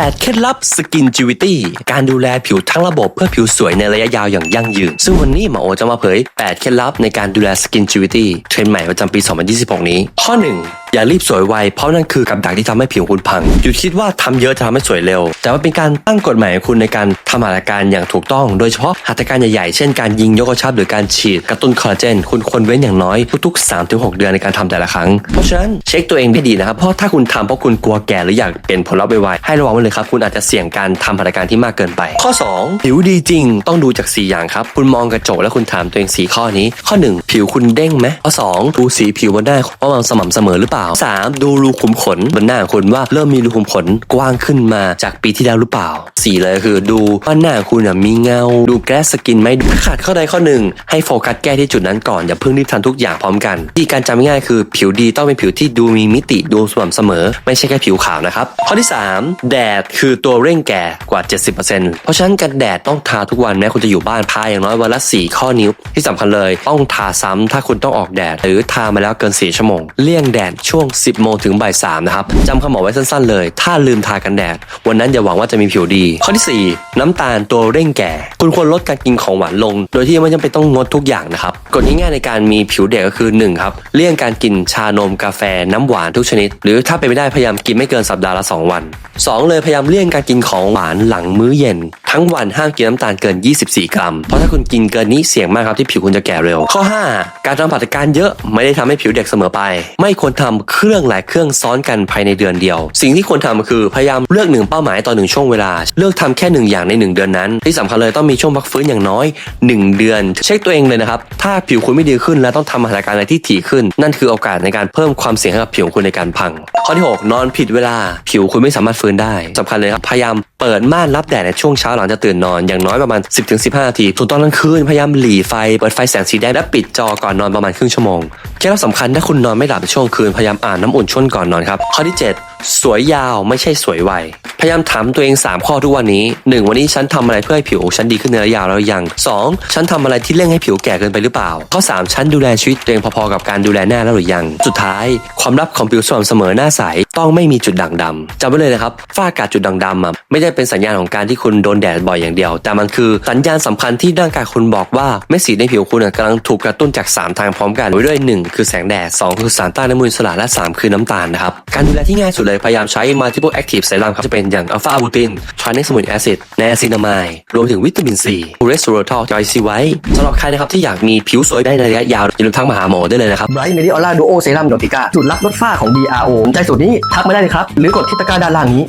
8 เคล็ดลับสกินจิวิตี้การดูแลผิวทั้งระบบเพื่อผิวสวยในระยะยาวอย่างยั่งยืน ซึ่งวันนี้หมอโอจะมาเผย 8 เคล็ดลับในการดูแลสกินจิวิตี้เทรนด์ใหม่ประจำปี 2026 นี้ ข้อ 1 อย่ารีบสวยไวเพราะนั่นคือกับดักที่ทำให้ผิวคุณพังอยู่คิดว่าทำเยอะจะทำให้สวยเร็ว แต่ว่าเป็นการตั้งกฎหมายของคุณในการทำหัตถการอย่างถูกต้อง โดยเฉพาะหัตถการใหญ่ๆ เช่นการยิงยกกระชับหรือการฉีดกระตุ้นคอลลาเจน คุณควรเว้นอย่างน้อยทุกๆ 3-6 เดือนในการทำแต่ละครั้ง เพราะฉะนั้นเช็คตัวเองให้ดีนะครับ เพราะถ้าคุณทำเพราะคุณกลัวแก่หรืออยากเปลี่ยนผลลัพธ์ไวๆให้ระวังไว้เลยครับ คุณอาจจะเสี่ยงการทำหัตถการที่มากเกินไป ข้อ 2 ผิวดีจริงต้องดูจาก 4 อย่างครับ คุณมองกระจกแล้วคุณถามตัวเอง 4 ข้อนี้ ข้อ 1 ผิวคุณเด้งไหมข้อ 2 ดูสีผิวบนหน้าว่ามันสม่ำเสมอหรือเปล่าา 3 ดูรูขุมขนบนหน้าของคุณว่าเริ่มมีรูขุมขนกว้างขึ้นมาจากปีที่แล้วหรือเปล่า 4 เลยคือดูว่าหน้าคุณมีเงา ดูแกลสกินไหมขาดข้อใดข้อหนึ่ง ให้โฟกัสแก้ที่จุดนั้นก่อนอย่าเพิ่งรีบทำทุกอย่างพร้อมกันวิธีการจำง่ายคือผิวดีต้องเป็นผิวที่ดูมีมิติดูสม่ำเสมอ ไม่ใช่แค่ผิวขาวนะครับข้อที่ 3 แดดคือตัวเร่งแก่กว่า 70%เพราะฉะนั้นกันแดดต้องทาทุกวันแม้คุณจะอยู่บ้านทาอย่างน้อยวันละ 4 ข้อนิ้ว ที่สำคัญเลย ต้องทาซ้ำถ้าคุณต้องออกแดด หรือทามาแล้วเกิน 4 ชั่วโมง เลี่ยงแดดช่วง 10 โมงถึงบ่าย3นะครับจำคำบอกไว้สั้นๆเลย ถ้าลืมทากันแดด วันนั้นอย่าหวังว่าจะมีผิวดี ข้อที่ 4 น้ำตาลตัวเร่งแก่ คุณควรลดการกินของหวานลง โดยที่ไม่จำเป็นต้องงดทุกอย่างนะครับกฎง่ายๆในการมีผิวเด็กก็คือ1ครับเลี่ยงการกินชานมกาแฟน้ำหวานทุกชนิด หรือถ้าเป็นไม่ได้พยายามกินไม่เกินสัปดาห์ละ 2 วัน 2 เลยพยายามเลี่ยงการกินของหวานหลังมื้อเย็น ทั้งวันห้ามกินน้ำตาลเกิน 24 กรัม เพราะถ้าคุณกินเกินนี้เสี่ยงมากครับที่ผิวคุณจะแก่เร็ว ข้อ 5 การทำผัตถการเยอะไม่ได้ทำให้ผิวเด็กเสมอไป ไม่ควรทำเครื่องหลายเครื่องซ้อนกันภายในเดือนเดียว สิ่งที่ควรทำคือพยายามเลือกหนึ่งเป้าหมายต่อหนึ่งช่วงเวลา เลือกทำแค่หนึ่งอย่างในหนึ่งเดือนนั้น ที่สำคัญเลยต้องมีช่วงพักฟื้นอย่างน้อย 1 เดือน เช็คตัวเองเลยนะครับ ถ้าผิวคุณไม่ดีขึ้น และต้องทำหัตรการอะไรที่ถี่ขึ้น นั่นคือโอกาสในการเพิ่มความเสี่ยงให้กับผิวคุณในการพัง ข้อที่ 6 นอนผิดเวลา ผิวคุณไม่สามารถฟื้นได้สำคัญเลยครับพยายาม เปิดม่านรับแดดในช่วงเช้าหลังจากตื่นนอนอย่างน้อยประมาณ 10-15นาทีส่วนตอนกลางคืนพยายามหลีไฟเปิดไฟแสงสีแดงและปิดจอก่อนนอนประมาณครึ่งชั่วโมงเคล็ดลับสำคัญถ้าคุณนอนไม่หลับในช่วงคืนพยายามอ่านน้ำอุ่นช่วงก่อนนอนครับข้อที่ 7 สวยยาวไม่ใช่สวยไวพยายามถามตัวเอง 3 ข้อทุกวันนี้ 1 วันนี้ฉันทำอะไรเพื่อให้ผิวฉันดีขึ้นในระยะยาวแล้วยัง 2 ฉันทำอะไรที่เร่งให้ผิวแก่เกินไปหรือเปล่า ข้อ 3 ฉันดูแลชีวิตตัวเองพอๆกับการดูแลหน้าแล้วหรือยัง สุดท้าย ความลับของผิวสม่ำเสมอหน้าใสต้องไม่มีจุดด่างดำจำไว้เลยนะครับฝ้ากาจุดด่างดำอะไม่ได้เป็นสัญญาณของการที่คุณโดนแดดบ่อยอย่างเดียว แต่มันคือสัญญาณสำคัญที่ร่างกายคุณบอกว่าเม็ดสีในผิวคุณอะกำลังถูกกระตุ้นจาก 3 ทางพร้อมกันด้วย 1 คือแสงแดด 2 คือสารต้านอนุมูลอิสระและ 3 คือน้ำตาลนะครับการดูแลที่ง่ายสุดเลยพยายามใช้ multiple active serum ครับจะเป็นอย่างอัลฟาบูตินทรานเนสมูลแอซิดไนอาซินามายรวมถึงวิตามินซีเรสโวอทอลจอยซีไว้สำหรับใครนะครับที่อยากมีผิวสวยได้ในระยะยาวอย่าลืมทักมาหาหมอได้เลยนะครับไบรท์เมดิออร่าดูโอเซรั่มดอติก้าจุดรับลดฝ้าของ BRO สนใจสูตรนี้ทักมาได้เลยครับ หรือกดที่ตะกร้าด้านล่างนี้